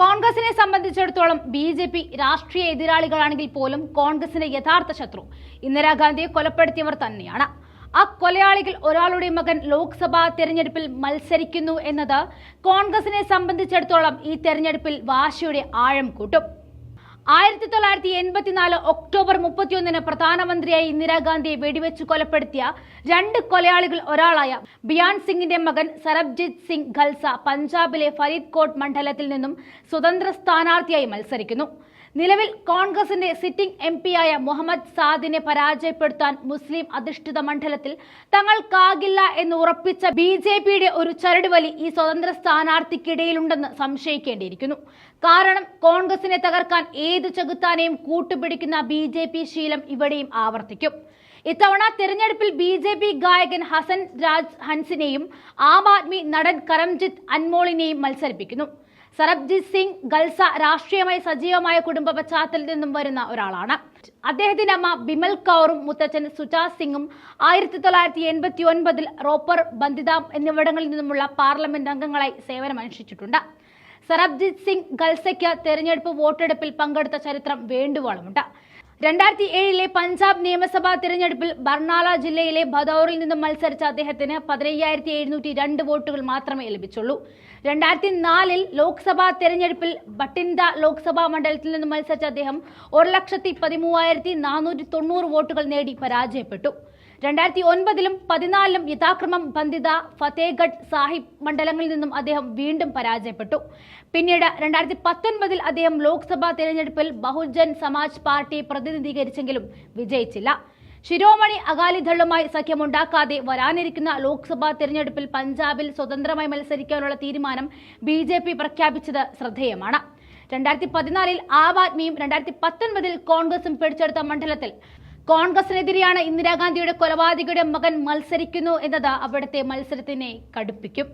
കോൺഗ്രസിനെ സംബന്ധിച്ചിടത്തോളം B J P രാഷ്ട്രീയ എതിരാളികളാണെങ്കിൽ പോലും കോൺഗ്രസിന്റെ യഥാർത്ഥ ശത്രു ഇന്ദിരാഗാന്ധിയെ കൊലപ്പെടുത്തിയവർ തന്നെയാണ്. ആ കൊലയാളികൾ ഒരാളുടെ മകൻ ലോക്സഭാ തെരഞ്ഞെടുപ്പിൽ മത്സരിക്കുന്നു എന്നത് കോൺഗ്രസിനെ സംബന്ധിച്ചിടത്തോളം ഈ തെരഞ്ഞെടുപ്പിൽ വാശിയുടെ ആഴം കൂട്ടും. ആയിരത്തി തൊള്ളായിരത്തി എൺപത്തിനാല് ഒക്ടോബർ മുപ്പത്തിയൊന്നിന് പ്രധാനമന്ത്രിയായി ഇന്ദിരാഗാന്ധിയെ വെടിവെച്ച് കൊലപ്പെടുത്തിയ രണ്ട് കൊലയാളികൾ ഒരാളായ ബിയാൻ സിംഗിന്റെ മകൻ സരബ്ജിത് സിംഗ് ഖൽസ പഞ്ചാബിലെ ഫരീദ്കോട്ട് മണ്ഡലത്തിൽ നിന്നും സ്വതന്ത്ര സ്ഥാനാർത്ഥിയായി മത്സരിക്കുന്നു. നിലവിൽ കോൺഗ്രസിന്റെ സിറ്റിംഗ് എം പിയായ മുഹമ്മദ് സാദിനെ പരാജയപ്പെടുത്താൻ മുസ്ലിം അധിഷ്ഠിത മണ്ഡലത്തിൽ തങ്ങൾക്കാകില്ല എന്ന് ഉറപ്പിച്ച ബി ജെ പിയുടെ ഒരു ചരടുവലി ഈ സ്വതന്ത്ര സ്ഥാനാർത്ഥിക്കിടയിലുണ്ടെന്ന് സംശയിക്കേണ്ടിയിരിക്കുന്നു. കാരണം കോൺഗ്രസിനെ തകർക്കാൻ ഏത് ചെകുത്താനെയും കൂട്ടുപിടിക്കുന്ന ബി ജെ പി ശീലം ഇവിടെയും ആവർത്തിക്കും. ഇത്തവണ തെരഞ്ഞെടുപ്പിൽ ബി ജെ പി ഗായകൻ ഹസൻ രാജ് ഹൻസിനെയും ആം ആദ്മി നടൻ കരംജിത്ത് അൻമോളിനെയും മത്സരിപ്പിക്കുന്നു. സരബ്ജിത് സിംഗ് ഗൽസ രാഷ്ട്രീയമായി സജീവമായ കുടുംബ പശ്ചാത്തലത്തിൽ നിന്നും വരുന്ന ഒരാളാണ്. അദ്ദേഹത്തിന്റെ അമ്മ ബിമൽ കൗറും മുത്തച്ഛൻ സുജാ സിംഗും ആയിരത്തി തൊള്ളായിരത്തി എൺപത്തി ഒൻപതിൽ റോപ്പർ ബന്ദിതാം എന്നിവിടങ്ങളിൽ നിന്നുമുള്ള പാർലമെന്റ് അംഗങ്ങളായി സേവനമനുഷ്ഠിച്ചിട്ടുണ്ട്. സരബ്ജിത് സിംഗ് ഗൽസയ്ക്ക് തെരഞ്ഞെടുപ്പ് വോട്ടെടുപ്പിൽ പങ്കെടുത്ത ചരിത്രം വേണ്ടുവോളമുണ്ട്. രണ്ടായിരത്തി ഏഴിലെ പഞ്ചാബ് നിയമസഭാ തിരഞ്ഞെടുപ്പിൽ ബർണാല ജില്ലയിലെ ഭദൌറിൽ നിന്നും മത്സരിച്ച അദ്ദേഹത്തിന് പതിനയ്യായിരത്തി എഴുന്നൂറ്റി രണ്ട് വോട്ടുകൾ മാത്രമേ ലഭിച്ചുള്ളൂ. രണ്ടായിരത്തി നാലിൽ ലോക്സഭാ തിരഞ്ഞെടുപ്പിൽ ബട്ടിൻഡ ലോക്സഭാ മണ്ഡലത്തിൽ നിന്നും മത്സരിച്ച അദ്ദേഹം ഒരു ലക്ഷത്തി പതിമൂവായിരത്തി നാനൂറ്റി തൊണ്ണൂറ് വോട്ടുകൾ നേടി പരാജയപ്പെട്ടു. രണ്ടായിരത്തി ഒൻപതിലും പതിനാലിലും യഥാക്രമം ബന്ദിത ഫത്തേഗഡ് സാഹിബ് മണ്ഡലങ്ങളിൽ നിന്നും അദ്ദേഹം വീണ്ടും പരാജയപ്പെട്ടു. പിന്നീട് രണ്ടായിരത്തി പത്തൊൻപതിൽ അദ്ദേഹം ലോക്സഭാ തെരഞ്ഞെടുപ്പിൽ ബഹുജൻ സമാജ് പാർട്ടി പ്രതിനിധീകരിച്ചെങ്കിലും വിജയിച്ചില്ല. ശിരോമണി അകാലിദളുമായി സഖ്യമുണ്ടാക്കാതെ വരാനിരിക്കുന്ന ലോക്സഭാ തെരഞ്ഞെടുപ്പിൽ പഞ്ചാബിൽ സ്വതന്ത്രമായി മത്സരിക്കാനുള്ള തീരുമാനം ബി പ്രഖ്യാപിച്ചത് ശ്രദ്ധേയമാണ്. രണ്ടായിരത്തി പതിനാലിൽ ആം ആദ്മിയും രണ്ടായിരത്തി പത്തൊൻപതിൽ കോൺഗ്രസും പിടിച്ചെടുത്ത മണ്ഡലത്തിൽ കോൺഗ്രസിനെതിരെയാണ് ഇന്ദിരാഗാന്ധിയുടെ കൊലപാതകയുടെ മകൻ മത്സരിക്കുന്നു എന്നത് അവിടുത്തെ മത്സരത്തിനെ കടുപ്പിക്കും.